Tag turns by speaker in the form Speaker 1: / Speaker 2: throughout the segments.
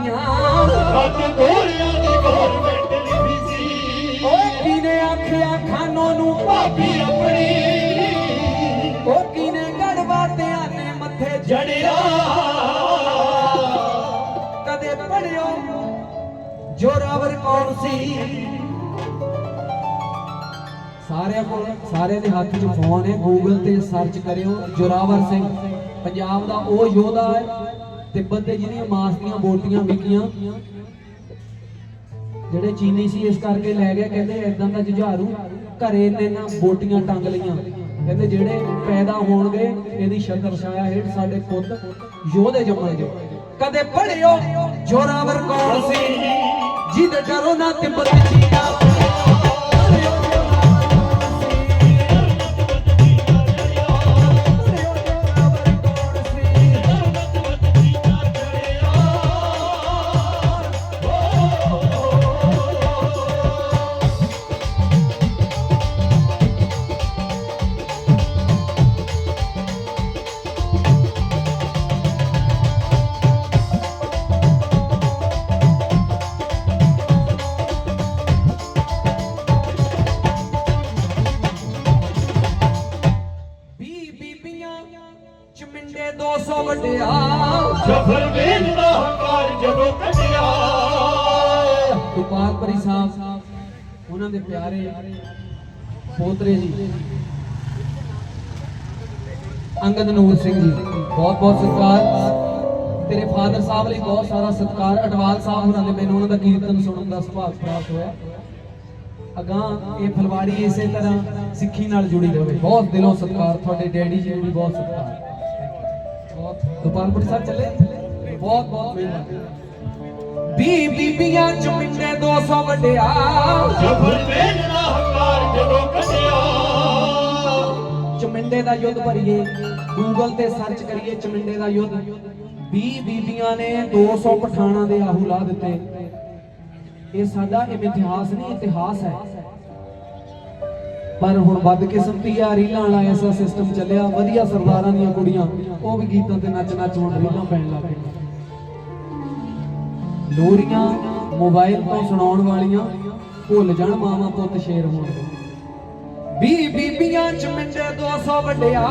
Speaker 1: ਲਾਤੀਆਂ
Speaker 2: ਅੱਜ ਗੋਰਿਆਂ ਦੀ ਗਵਰਨਮੈਂਟ ਲਿਖੀ ਸੀ।
Speaker 1: ਓਏ ਕਿਨੇ ਆਖਿਆ, ਖਾਨੋਂ ਨੂੰ
Speaker 2: ਭਾਬੀ ਆਪਣੀ।
Speaker 1: ਉਹ ਕਿਨੇ ਗੜਵਾ ਤੇ ਮੱਥੇ
Speaker 2: ਜੜਿਆ।
Speaker 1: ਕਦੇ ਪੜਿਓ ਜੋਰਾਵਰ ਕੌਣ ਸੀ। ਸਾਰਿਆਂ ਕੋਲ, ਸਾਰਿਆਂ ਦੇ ਹੱਥ 'ਚ ਫੋਨ ਹੈ ਗੂਗਲ ਤੇ ਸਰਚ ਕਰਿਓ ਜੋਰਾਵਰ ਸਿੰਘ। ਪੰਜਾਬ ਦਾ ਉਹ ਯੋਧਾ ਹੈ ਤਿੱਬਤ ਦੇ ਜਿਹਦੀਆਂ ਮਾਸ ਦੀਆਂ ਬੋਟੀਆਂ ਵਿਕੀਆਂ, ਜਿਹੜੇ ਚੀਨੀ ਸੀ ਇਸ ਕਰਕੇ ਲੈ ਗਏ, ਕਹਿੰਦੇ ਇਦਾਂ ਦਾ ਜੁਝਾਰੂ, ਘਰੇ ਨੇ ਨਾ ਬੋਟੀਆਂ ਟੰਗ ਲਈਆਂ। ਕਹਿੰਦੇ ਜਿਹੜੇ ਪੈਦਾ ਹੋਣਗੇ, ਇਹਦੀ ਸ਼ਕਲ ਛਾਇਆ ਹੇਠ ਸਾਡੇ ਪੁੱਤ ਯੋਧੇ ਜੰਮਣਗੇ ਕਦੇ ਪੜਿਓ ਜੋਰਾਵਰ ਕੌਣ ਸੀ? ਜਿਹਦੇ ਡਰੋ ਨਾ ਤਿੱਬਤ ਚੀਨਾ 200 ਵੱਡਿਆ।
Speaker 2: ਜਫਰ ਵੇਲ ਦਾ ਹੰਕਾਰ ਜਦੋਂ ਕੱਢਿਆ।
Speaker 1: ਗੋਪਾਲ ਪਰੀ ਸਾਹਿਬ ਉਹਨਾਂ ਦੇ ਪਿਆਰੇ ਪੋਤਰੇ ਜੀ ਅੰਗਦ ਨੂਰ ਸਿੰਘ ਜੀ ਬਹੁਤ ਬਹੁਤ ਸਤਿਕਾਰ। ਤੇਰੇ ਫਾਦਰ ਸਾਹਿਬ ਲਈ ਬਹੁਤ ਸਾਰਾ ਸਤਿਕਾਰ। ਅਟਵਾਲ ਸਾਹਿਬ ਦੇ ਮੈਨੂੰ ਉਹਨਾਂ ਦਾ ਕੀਰਤਨ ਸੁਣਨ ਦਾ ਸੁਭਾਗ ਪ੍ਰਾਪਤ ਹੋਇਆ। ਅਗਾਂ ਇਹ ਫਲਵਾੜੀ ਇਸੇ ਤਰ੍ਹਾਂ ਸਿੱਖੀ ਨਾਲ ਜੁੜੀ ਰਹੇ ਬਹੁਤ ਦਿਲੋਂ ਸਤਿਕਾਰ। ਤੁਹਾਡੇ ਡੈਡੀ ਜੀ ਨੂੰ ਵੀ ਬਹੁਤ ਸਤਿਕਾਰ। ਗੋਪਾਲਪੁਰ ਸਾਹਿਬ ਚੱਲੇ? ਬਹੁਤ ਬਹੁਤ ਮਿਹਰਬਾਨੀ। ਬੀ ਬੀਬੀਆਂ ਚੁੰਮੇ 200 ਵੱਡਿਆ
Speaker 2: ਜਫਰ ਵੇਲ ਦਾ ਹੰਕਾਰ ਜਦੋਂ ਕੱਢਿਆ।
Speaker 1: ਚਮਿੰਡੇ ਦਾ ਯੁੱਧ ਭਰੀਏ ਗੂਗਲ ਤੇ ਸਰਚ ਕਰੀਏ ਚਮਿੰਡੇ ਦਾ ਯੁੱਧ। 20 ਬੀਬੀਆਂ ਨੇ 200 ਪਠਾਣਾ ਦੇ ਆਹੂ ਲਾ ਦਿੱਤੇ। ਇਹ ਸਾਡਾ ਇਤਿਹਾਸ ਨਹੀਂ ਇਤਿਹਾਸ ਹੈ। ਪਰ ਹੁਣ ਵੱਧ ਕਿਸਮਤੀ ਆ ਰੀਲਾਂ ਵਾਲਾ ਐਸਾ ਸਿਸਟਮ ਚੱਲਿਆ ਵਧੀਆ ਸਰਦਾਰਾਂ ਦੀਆਂ ਕੁੜੀਆਂ ਉਹ ਵੀ ਗੀਤਾਂ ਤੇ ਨੱਚ ਨੱਚ ਹੁਣ ਰੀਲਾਂ ਪੈਣ ਲੱਗ ਪਈਆਂ ਲੋਰੀਆਂ ਮੋਬਾਈਲ ਤੋਂ ਸੁਣਾਉਣ ਵਾਲੀਆਂ ਭੁੱਲ ਜਾਣ ਮਾਵਾ ਪੁੱਤ ਸ਼ੇਰ ਹੋਣਗੇ ਵੀ ਬੀਬੀਆਂ ਚ ਮਿੰਡੇ 200 ਵੱਡਿਆ।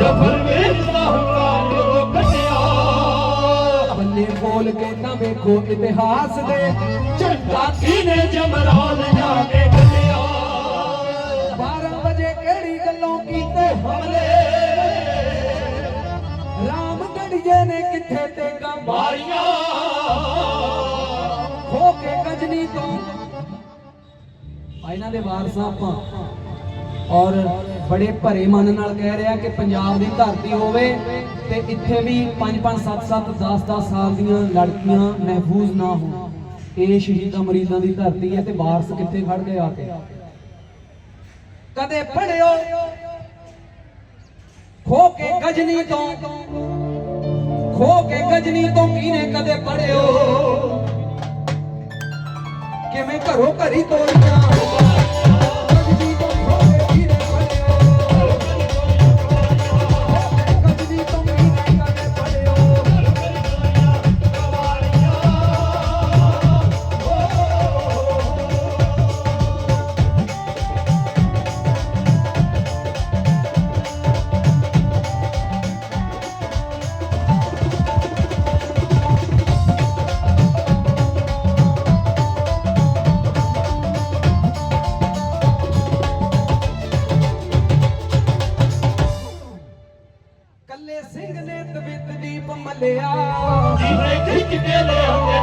Speaker 2: ਜਫਰ ਵੇਲ ਦਾ ਹੰਕਾਰ ਜਦੋਂ ਕੱਢਿਆ
Speaker 1: ਬੰਨੇ ਬੋਲ ਕੇ ਤਾਂ ਵੇਖੋ ਇਤਿਹਾਸ ਦੇ।
Speaker 2: ਝੰਡਾ ਕੀਨੇ ਜਮਰਾਨ ਜਾ ਕੇ ਕੱਢਿਆ?
Speaker 1: 12 ਵਜੇ ਕਿਹੜੀ ਗੱਲੋਂ ਕੀਤੇ ਹਮਲੇ? ਰਾਮ ਗੜੀਏ ਨੇ ਕਿੱਥੇ ਤੇ
Speaker 2: ਮਾਰੀਆਂ?
Speaker 1: ਹੋ ਕੇ ਗਜਨੀ ਤੋਂ ਇਹਨਾਂ ਦੇ ਵਾਰਸਾਂ ਆਪਾਂ। ਔਰ ਬੜੇ ਭਰੇ ਮਨ ਨਾਲ ਕਹਿ ਰਿਹਾ ਕਿ ਪੰਜਾਬ ਦੀ ਧਰਤੀ ਹੋਵੇ ਤੇ ਇੱਥੇ ਵੀ 5 5 7 7 10 10 ਸਾਲ ਦੀਆਂ ਲੜਕੀਆਂ ਮਹਿਫੂਜ਼ ਨਾ ਹੋਣ। ਇਹ ਸ਼ਹੀਦ ਮਰੀਜ਼ਾਂ ਦੀ ਧਰਤੀ ਹੈ ਤੇ ਵਾਰਸ ਕਿੱਥੇ ਖੜ ਗਏ ਆ ਕੇ? ਕਦੇ ਪੜਿਓ ਖੋ ਕੇ ਗਜਨੀ ਤੋਂ। ਖੋ ਕੇ ਗਜਨੀ ਤੋਂ ਕਿਨੇ ਕਦੇ ਪੜਿਓ ਕਿਵੇਂ ਘਰੋਂ ਘਰੀ ਤੋਰੀਆਂ।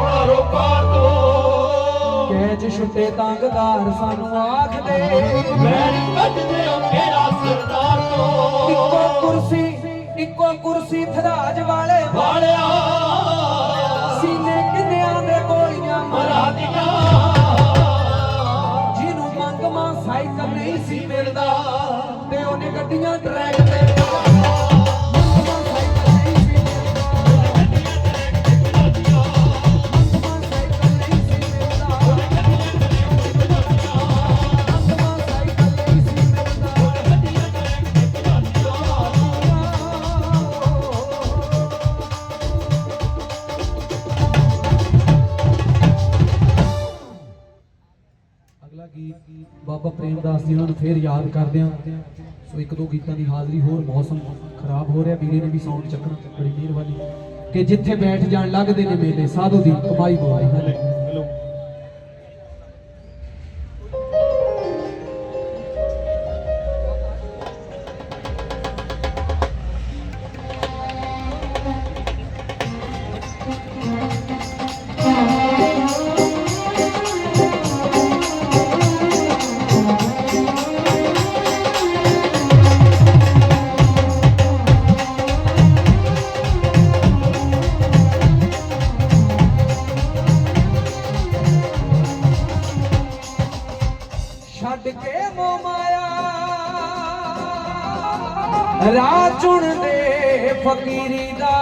Speaker 2: ਲੈ ਆਉਂਦੇ ਕਾਰੋਬਾਰ ਤੋਂ
Speaker 1: ਕੈਚ ਛੁੱਟੇ ਤੰਗਦਾਰ ਸਾਨੂੰ ਆਖਦੇ
Speaker 2: ਮੈਰੀ ਕੱਢਦੇ ਹੋ ਕਿਹੜਾ ਸਰਦਾਰ
Speaker 1: ਇੱਕੋ
Speaker 2: ਤੋਂ
Speaker 1: ਕੁਰਸੀ ਇੱਕੋ ਕੁਰਸੀ ਥਰਾਜ ਵਾਲੇ
Speaker 2: ਵਾਲਿਆ।
Speaker 1: ਸੀਨੇ ਕਿੰਨਿਆਂ ਦੇ ਗੋਲੀਆਂ ਮਰਾ
Speaker 2: ਮਰਾ ਦੀਆਂ
Speaker 1: ਜਿਹਨੂੰ ਮੰਗਮਾ ਸਾਈਕਲ ਨਹੀਂ ਸੀ ਮਿਲਦਾ ਤੇ ਉਹਨੇ ਗੱਡੀਆਂ ਟਰੈਕ ਪ੍ਰੇਮਦਾਸ ਜੀ, ਉਹਨਾਂ ਨੂੰ ਫੇਰ ਯਾਦ ਕਰਦੇ ਹਾਂ। ਸੋ ਇੱਕ ਦੋ ਗੀਤਾਂ ਦੀ ਹਾਜ਼ਰੀ ਹੋਰ, ਮੌਸਮ ਖਰਾਬ ਹੋ ਰਿਹਾ ਵੀਰੇ ਨੇ ਵੀ ਸਾਊਂਡ ਚੱਕਣਾ ਬੜੀ ਮਿਹਰਬਾਨੀ। ਕਿ ਜਿੱਥੇ ਬੈਠ ਜਾਣ ਲੱਗਦੇ ਨੇ ਮੇਲੇ, ਸਾਧੂ ਦੀ ਕਮਾਈ ਬੋਲਦੀ
Speaker 2: ਹੈਲੋ
Speaker 1: ਛੱਡ ਕੇ ਮੋ ਮਾਇਆ। ਰਾਹ ਚੁਣਦੇ ਫਕੀਰੀ ਦਾ।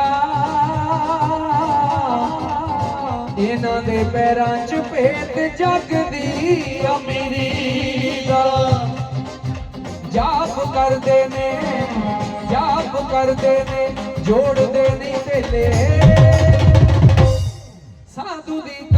Speaker 1: ਇਹਨਾਂ ਦੇ ਪੈਰਾਂ 'ਚ ਭੇਤ ਜਗ ਦੀ ਅਮੀਰੀ ਦਾ। ਜਾਪ ਕਰਦੇ ਨੇ, ਜਾਪ ਕਰਦੇ ਨੇ, ਜੋੜਦੇ ਨਹੀਂ ਤੇਲੇ ਸਾਧੂ ਦੀ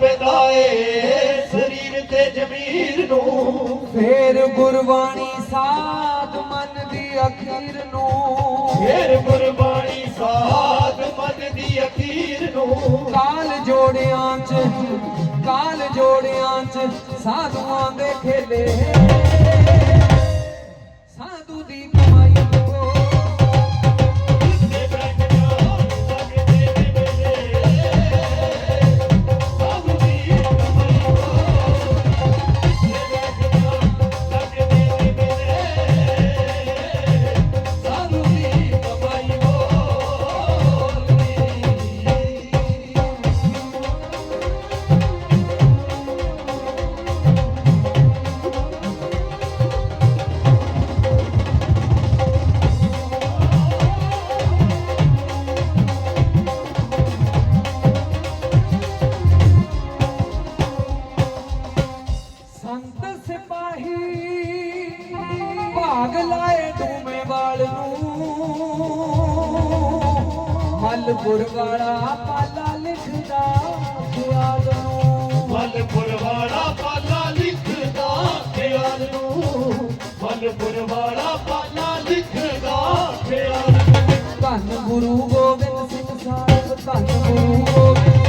Speaker 2: ਸਾਧਨਾ ਪੈਦਾ ਏ ਸਰੀਰ ਤੇ ਜ਼ਮੀਰ ਨੂੰ।
Speaker 1: ਫੇਰ ਗੁਰਬਾਣੀ ਸਾਧ ਮਨ ਦੀ ਅਖੀਰ ਨੂੰ।
Speaker 2: ਫੇਰ ਗੁਰਬਾਣੀ ਸਾਧ ਮਨ ਦੀ ਅਖੀਰ ਨੂੰ।
Speaker 1: ਕਾਲ ਜੋੜਿਆਂ ਚ ਕਾਲ ਜੋੜਿਆਂ ਚ ਸਾਧੂਆਂ ਦੇ ਖੇਲੇ। ਵਾਲਾ ਪਾਲਾ ਲਿਖਦਾ ਖਿਆਲ ਨੂੰ।
Speaker 2: ਮਲਪੁਰ ਵਾਲਾ ਪਾਲਾ ਲਿਖਦਾ ਖਿਆਲ ਨੂੰ। ਮਲਪੁਰ ਵਾਲਾ ਪਾਲਾ ਲਿਖਦਾ ਖਿਆਲ ਨੂੰ।
Speaker 1: ਧੰਨ ਗੁਰੂ ਗੋਬਿੰਦ ਸਿੰਘ ਸਾਹਿਬ ਧੰਨ ਗੁਰੂ ਗੋਬਿੰਦ।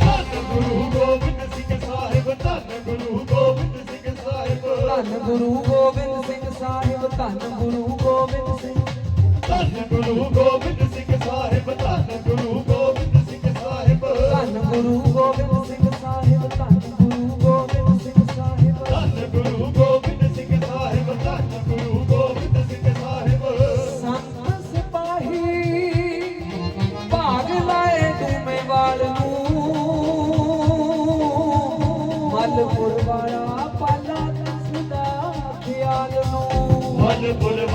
Speaker 2: ਧੰਨ ਗੁਰੂ ਗੋਬਿੰਦ ਸਿੰਘ ਸਾਹਿਬ ਧੰਨ ਗੁਰੂ ਗੋਬਿੰਦ ਸਿੰਘ ਸਾਹਿਬ।
Speaker 1: ਧੰਨ ਗੁਰੂ ਗੋਬਿੰਦ ਸਿੰਘ ਸਾਹਿਬ ਧੰਨ ਗੁਰੂ ਗੋਬਿੰਦ ਸਿੰਘ।
Speaker 2: ਧੰਨ ਗੁਰੂ ਗੋਬਿੰਦ
Speaker 1: ਨੂੰ